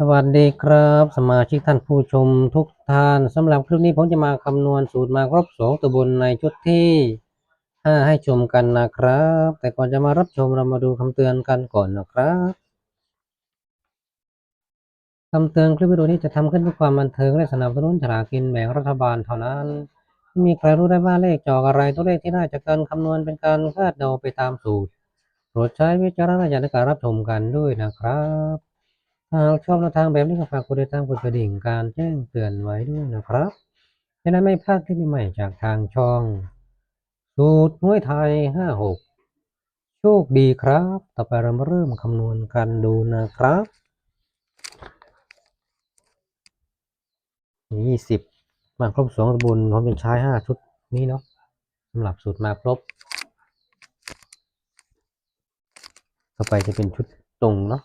สวัสดีครับ สมาชิกท่านผู้ชมทุกท่านสำหรับคลิปนี้ผมจะมาคำนวณสูตรมาครบสองตัวบนในชุดที่ห้าให้ชมกันนะครับ แต่ก่อนจะมารับชมเรามาดูคำเตือนกันก่อนนะครับคำเตือนคลิปวิดีโอนี้จะทำขึ้นเพื่อความบันเทิงและสนับสนุนฉลากกินแบ่งรัฐบาลเท่านั้นไม่มีใครรู้ได้ว่าเลขจอกอะไรตัวเลขที่ได้จากการคำนวณเป็นการคาดเดาไปตามสูตรโปรดใช้วิจารณญาณในการรับชมกันด้วยนะครับ หากชอบแนวทางแบบนี้ก็ฝากกดติดตามกดกระดิ่งการแจ้งเตือนไว้ด้วยนะครับจะได้ไม่พลาดคลิปใหม่จากทางช่อง สูตรมวยไทยห้าหกโชคดีครับ ต่อไปเรามาเริ่มคำนวณกันดูนะครับยี่สิบมาครบสองตะบุญผมจะใช้ห้าชุดนี้เนาะสำหรับสูตรมาครบ ต่อไปจะเป็นชุดตรงเนาะ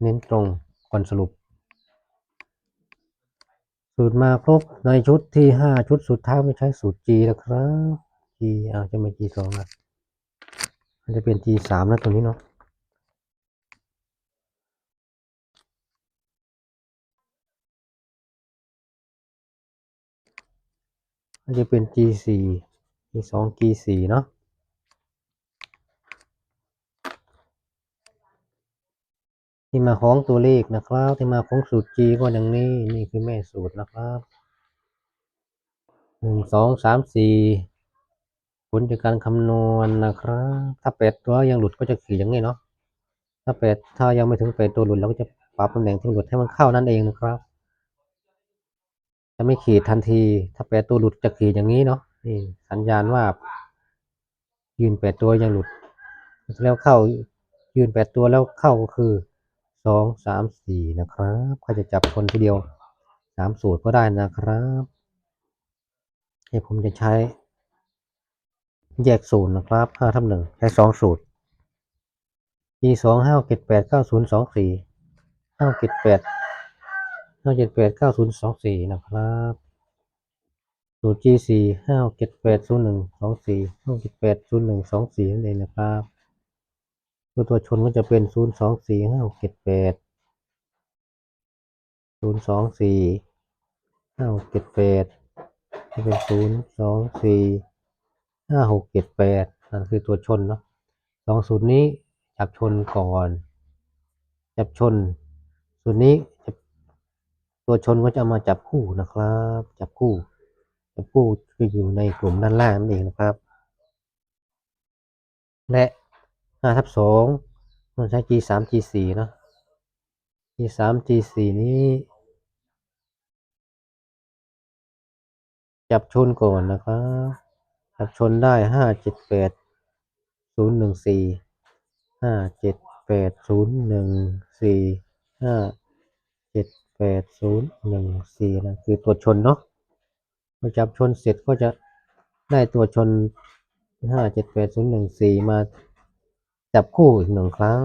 เน้นตรงก่อนสรุป สูตรมาครบในชุดที่ห้าชุดสุดท้ายไม่ใช้สูตร G แล้วครับ G อาจะไม่ G สองนะมันจะเป็น G สามนะตัวนี้เนาะมันจะเป็น G สี่ G สอง G สี่เนาะ ที่มาของตัวเลขนะครับ ที่มาของสูตร G ก็อย่างนี้นี่คือแม่สูตรนะครับหนึ่งสองสามสี่ผลจากการคำนวณนะครับ ถ้าแปดตัวยังหลุดก็จะขีดอย่างนี้เนาะถ้าแปดถ้ายังไม่ถึงแปดตัวหลุดเราก็จะปรับตำแหน่งที่หลุดให้มันเข้านั่นเองนะครับ จะไม่ขีดทันที ถ้าแปดตัวหลุดจะขีดอย่างนี้เนาะนี่สัญญาณว่า ยืนแปดตัวยังหลุด แล้วเข้ายืนแปดตัวแล้วเข้าก็คือ สองสามสี่นะครับใครจะจับคนทีเดียวสามสูตรก็ได้นะครับให้ผมจะใช้ แยกศูนย์นะครับห้าทับหนึ่งใช้สองสูตร e สองห้าเจ็ดแปดเก้าศูนย์สองสี่ห้าเจ็ดแปดห้าเจ็ดแปดเก้าศูนย์สองสี่นะครับสูตร g สี่ห้าเจ็ดแปดศูนย์หนึ่งสองสี่ห้าเจ็ดแปดศูนย์หนึ่งสองสี่นั่นเองนะครับ ตัวตัวชนก็จะเป็นศูนย์สองสี่ห้าเจ็ดแปดศูนย์สองสี่ห้าเจ็ดแปดจะเป็นศูนย์สองสี่ห้าหกเจ็ดแปดนั่นคือตัวชนเนาะสองสูตรนี้จับชนก่อน จับชนสูตรนี้ตัวชนก็จะมาจับคู่นะครับ จับคู่จับคู่คืออยู่ในกลุ่มด้านล่างนั่นเองนะครับ และ ห้าทับสองเราใช้ G สาม G สี่เนาะ G สาม G สี่นี้ จับชนก่อนนะครับจับชนได้ห้าเจ็ดแปดศูนย์หนึ่งสี่ห้าเจ็ดแปดศูนย์หนึ่งสี่ห้าเจ็ดแปดศูนย์หนึ่งสี่นะคือตัวชนเนาะพอจับชนเสร็จก็จะได้ตัวชนห้าเจ็ดแปดศูนย์หนึ่งสี่มา จับคู่อีกหนึ่งครั้ง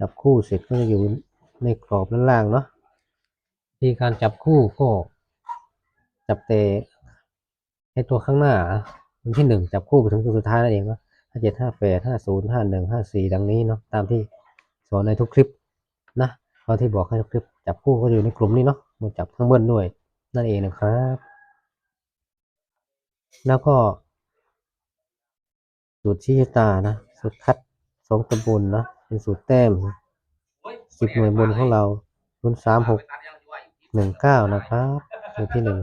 จับคู่เสร็จก็จะอยู่ในกรอบด้านล่างเนาะที่การจับคู่ก็จับเตะให้ตัวข้างหน้าวันที่หนึ่งจับคู่ไปถึงตัวสุดท้ายนั่นเองเนาะห้าเจ็ดห้าแปดห้าศูนย์ห้าหนึ่งห้าสี่ดังนี้เนาะตามที่สอนในทุกคลิปนะตอนที่บอกให้ทุกคลิปจับคู่ก็อยู่ในกลุ่มนี้เนาะมาจับข้างบนด้วยนั่นเองนะครับ แล้วก็สูตรชี้ตานะ สูตรคัดสองตำบลนะเป็นสูตรแต้มสิบหน่วยบนของเราศูนสามหกหนึ่งเก้านะครับสูตรที่หนึ่ง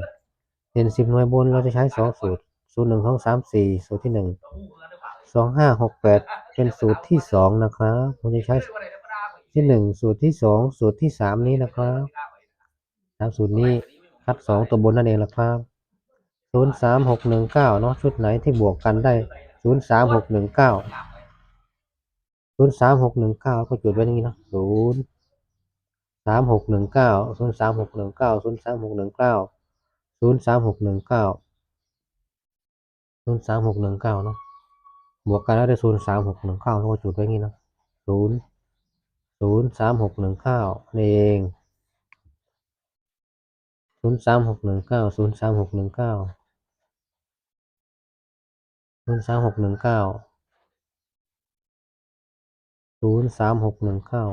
เป็นสิบหน่วยบนเราจะใช้สองสูตร สูตรหนึ่งสองสามสี่สูตรที่หนึ่งสองห้าหกแปดเป็นสูตรที่สองนะครับผมจะใช้ที่หนึ่งสูตรที่สองสูตรที่สามนี้นะครับสามสูตรนี้คัดสองตัวบนนั่นเองนะครับศูนย์สามหกหนึ่งเก้าเนาะชุดไหนที่บวกกันได้ศูนย์สามหกหนึ่งเก้า ศูนย์สามหกหนึ่งเก้าก็จุดไว้อย่างนี้เนาะศูนย์สามหกหนึ่งเก้าศูนย์สามหกหนึ่งเก้าศูนย์สามหกหนึ่งเก้าศูนย์สามหกหนึ่งเก้าศูนย์สามหกหนึ่งเก้าเนาะบวกกันแล้วได้ศูนย์สามหกหนึ่งเก้าก็จุดไว้อย่างนี้เนาะศูนย์ศูนย์สามหกหนึ่งเก้านี่เองศูนย์สามหกหนึ่งเก้าศูนย์สามหกหนึ่งเก้าศูนย์สามหกหนึ่งเก้า ศูนย์สามหกหนึ่งเก้า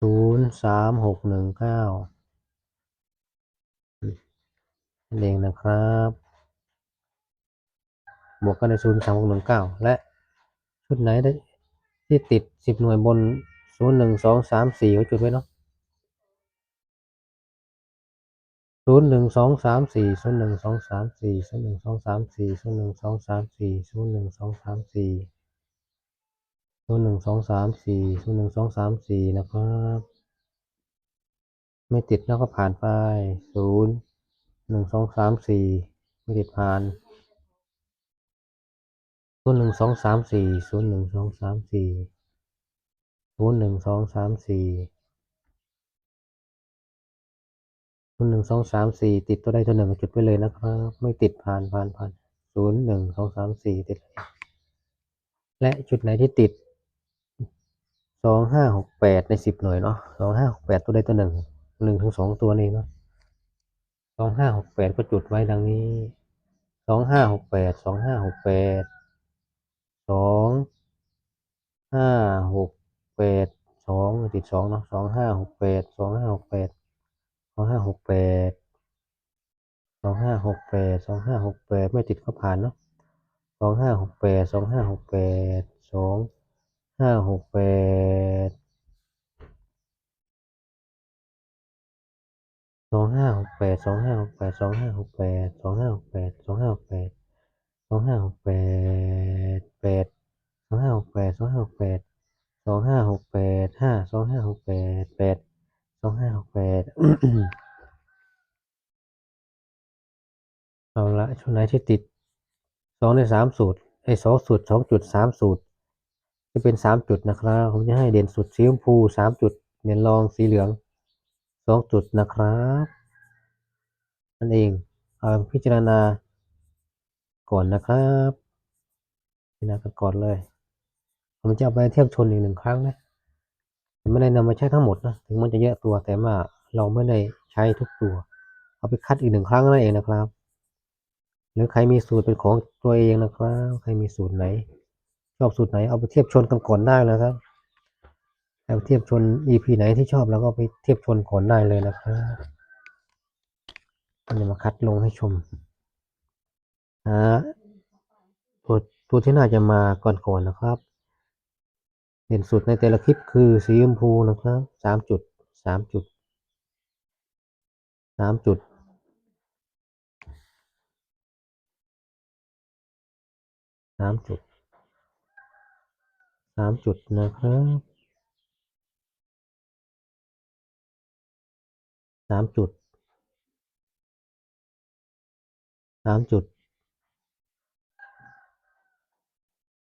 ศูนย์สามหกหนึ่งเก้าเองนะครับ บวกกันในศูนย์สามหกหนึ่งเก้าและชุดไหนได้ที่ติดสิบหน่วยบนศูนย์หนึ่งสองสามสี่เขจุดไว้เนาะ ศูนย์หนึ่งสองสามสี่ศูนย์หนึ่งสองสามสี่ศูนย์หนึ่งสองสามสี่ศูนย์หนึ่งสองสามสี่ศูนย์หนึ่งสองสามสี่ศูนย์หนึ่งสองสามสี่ศูนย์หนึ่งสองสามสี่นะครับ ไม่ติดแล้วก็ผ่านไปศูนย์หนึ่งสองสามสี่ไม่ติดผ่านศูนย์หนึ่งสองสามสี่ศูนย์หนึ่งสองสามสี่ศูนย์หนึ่งสองสามสี่ หนึ่งสองสามสี่ติดตัวใดตัวหนึ่งจุดไปเลยนะครับ ไม่ติดผ่านผ่านผ่านศูนย์หนึ่งสองสามสี่ติดเลยและจุดไหนที่ติดสองห้าหกแปดในสิบหน่วยเนาะสองห้าหกแปดตัวใดตัวหนึ่งหนึ่งถึงสองตัวนี้เนาะสองห้าหกแปดก็จุดไว้ดังนี้สองห้าหกแปดสองห้าหกแปดสองห้าหกแปดสองติดสองเนาะสองห้าหกแปดสองห้าหกแปด สองห้าหกแปดสองห้าหกแปดสองห้าหกแปดไม่ติดก็ผ่านเนาะสองห้าหกแปดสองห้าหกแปดสองห้าหกแปดสองห้าหกแปดสองห้าหกแปดสองห้าหกแปดสองห้าหกแปดสองห้าหกแปดสองห้าหกแปดแปดสองห้าหกแปดสองห้าหกแปดสองห้าหกแปดห้าสองห้าหกแปดแปด องห้าหกแปดเอาละช่วงไหนที่ติดสองในสามสูตรไอ้สองสูตรสองจุดสามสูตร จะเป็นสามจุดนะครับผมจะให้เด่นสุดสีชมพูสามจุดเด่นรองสีเหลืองสองจุดนะครับนั่นเองเอาพิจารณาก่อนนะครับพิจารณาก่อนเลยผมจะเอาไปเทียบชนอีกหนึ่งครั้งนะ ไม่ได้นำมาใช้ทั้งหมดนะถึงมันจะเยอะตัวแต่ว่าเราไม่ได้ใช้ทุกตัว เอาไปคัดอีกหนึ่งครั้งนั่นเองนะครับ หรือใครมีสูตรเป็นของตัวเองนะครับ ใครมีสูตรไหนชอบสูตรไหนเอาไปเทียบชนกันก่อนได้นะครับเอาเทียบชน EP ไหนที่ชอบแล้วก็ไปเทียบชนก่อนได้เลยนะครับมันจะมาคัดลงให้ชมหาตัวตัวที่น่าจะมาก่อนๆนะครับ เด่นสุดในแต่ละคลิปคือสีชมพูนะครับสามจุดสามจุดสามจุด สามจุด สามจุดนะครับ สามจุด สามจุด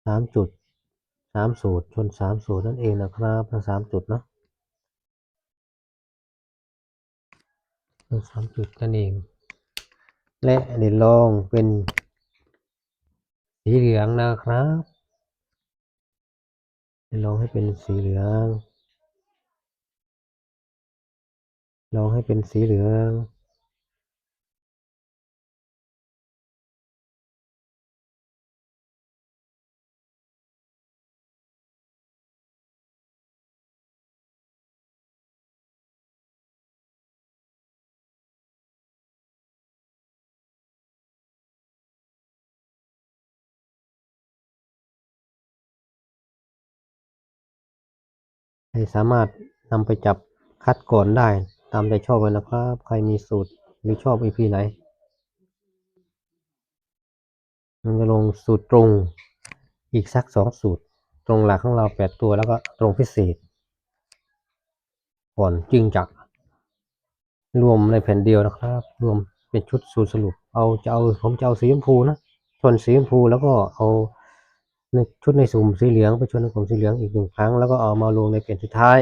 สามจุด สามสูตรชนสามสูตรนั่นเองนะครับทั้งสามจุดเนาะทั้งสามจุดนั่นเอง และเด่นรองเป็นสีเหลืองนะครับเด่นรองให้เป็นสีเหลือง ลองให้เป็นสีเหลือง ให้สามารถนำไปจับคัดก่อนได้ตามใจชอบเลยนะครับ ใครมีสูตรหรือชอบ EP ไหน มันจะลงสูตรตรงอีกสักสองสูตร ตรงหลักของเราแปดตัวแล้วก็ตรงพิเศษ ก่อนจึงจะรวมในแผ่นเดียวนะครับ รวมเป็นชุดสูตรสรุป เอาจะเอาผมจะเอาสีชมพูนะชนสีชมพูแล้วก็เอา ในชุดในสุ่มสีเหลืองไปชนในกลุ่มสีเหลืองอีกหนึ่งครั้ง แล้วก็เอามาลงในแผ่นสุดท้าย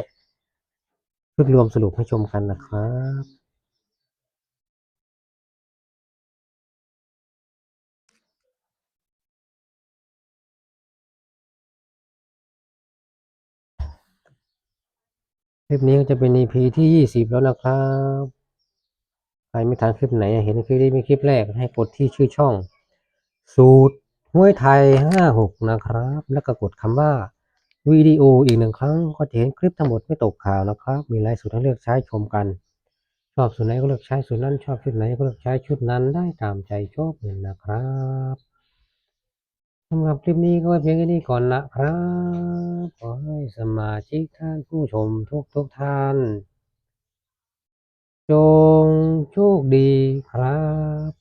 ชุดรวมสรุปให้ชมกันนะครับคลิปนี้ก็จะเป็น EP ที่ยี่สิบแล้วนะครับ ใครไม่ทันคลิปไหน เห็นคลิปนี้เป็นคลิปแรกให้กดที่ชื่อช่อง สูตร ห้วยไทยห้าหกนะครับ แล้วก็กดคำว่าวิดีโออีกหนึ่งครั้งก็จะเห็นคลิปทั้งหมดไม่ตกข่าวนะครับ มีหลายสูตรให้เลือกใช้ชมกัน ชอบสูตรไหนก็เลือกใช้สูตรนั้น ชอบชุดไหนก็เลือกใช้ชุดนั้นได้ตามใจชอบเลยนะครับสำหรับคลิปนี้ก็เพียงแค่นี้ก่อนนะครับ ขอให้สมาชิกท่านผู้ชมทุกทุกท่าน จงโชคดีครับ